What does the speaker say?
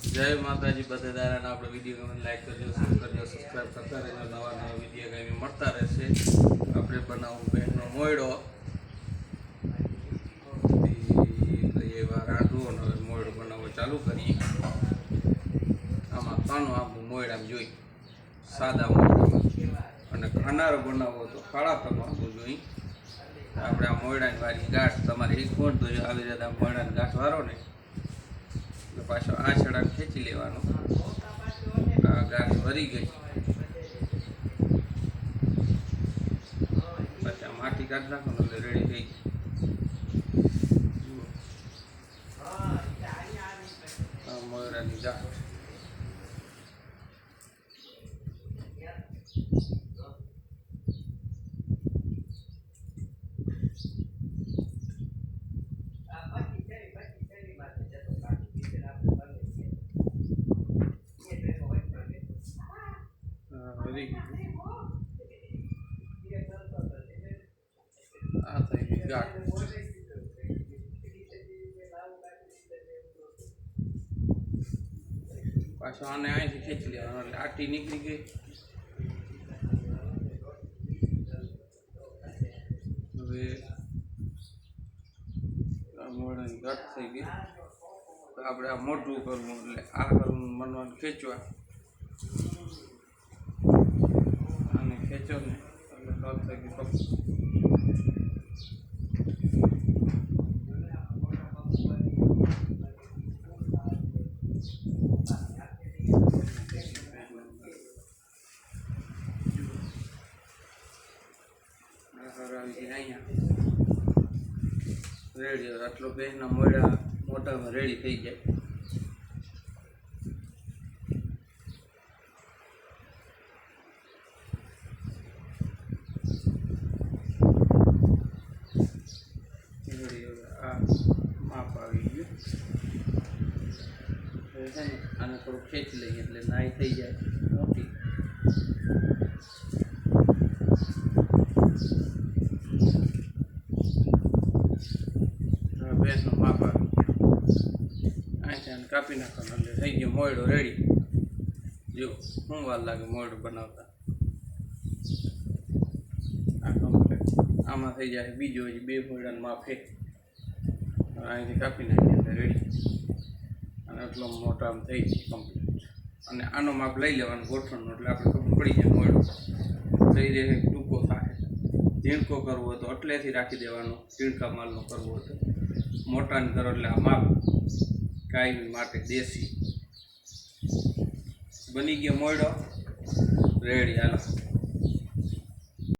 જય માતાજી બધે દારાને આપણે વીડિયો ગમે લાઈક કરજો શેર કરજો સબસ્ક્રાઈબ કરતા રહેજો, નવા નવા વીડિયો ગમે મળતા રહેશે. આપણે બનાવું બહેનનો મોયડો. એવા રાંધવું મોયડો બનાવવો ચાલુ કરીએ. આમાં કાનો આંબુ મોયડામાં જોઈ. સાદા અને ખાનારો બનાવવો તો કાળા તમાકુ જોઈ. આપણે આ મોયડાની વાળી ગાંઠ તમારે એક ફોન તો આવી રીતે મોયડાની ગાંઠ વારો ને પાછો આ છડા ખેંચી લેવાનો. ગાંઠ ભરી ગઈ. પછી માટી કાઢી નાખવાનું એટલે રેડી થઈ ગઈ જુઓ. આ મોયરાની ગાંઠ આ ભરી આ થઈ ગઈ ગાંઠ પાછો આને અહીંથી ખેંચી લેવાનો એટલે આટી નીકળી ગઈ. હવે મોઢાની થઈ ગઈ. આપણે આ મોટું કરવું એટલે આ કરવું મનવાનું ખેંચવા આને ખેંચો ને થઈ ગઈ પકડ રેડી આટલો બેસના મોડા મોટામાં રેડી થઈ જાય રેડી હવે આ માપ આવી ગયું હવે છે ને આને થોડું ખેંચી લઈએ એટલે નાઈ થઈ જાય મોટી. ભેંસનો માપ આવી ગયો. અહીંથી કાપી નાખવાનું એટલે થઈ ગયો મોયડો રેડી જો શું વાર લાગે મોયડો બનાવતા? આ કમ્પ્લેટ આમાં થઈ જાય બીજો બે મોયડાનું માપ છે. અહીંથી કાપી નાખીએ એટલે રેડી એટલો મોટો આમ થઈ છે કમ્પ્લીટ અને આનો માપ લઈ લેવાનું ગોઠવણનો, એટલે આપણે ખબર પડી જાય, મોડો થઈ જાય, ટૂંકો થાય. ઝીણકો કરવો હોય તો એટલેથી રાખી દેવાનો, ઝીણકા માલનો કરવો હોય તો. મોટાને કરો એટલે આ માપ કાયમી માટે દેશી. બની ગયો મોડો રેડી હાલો.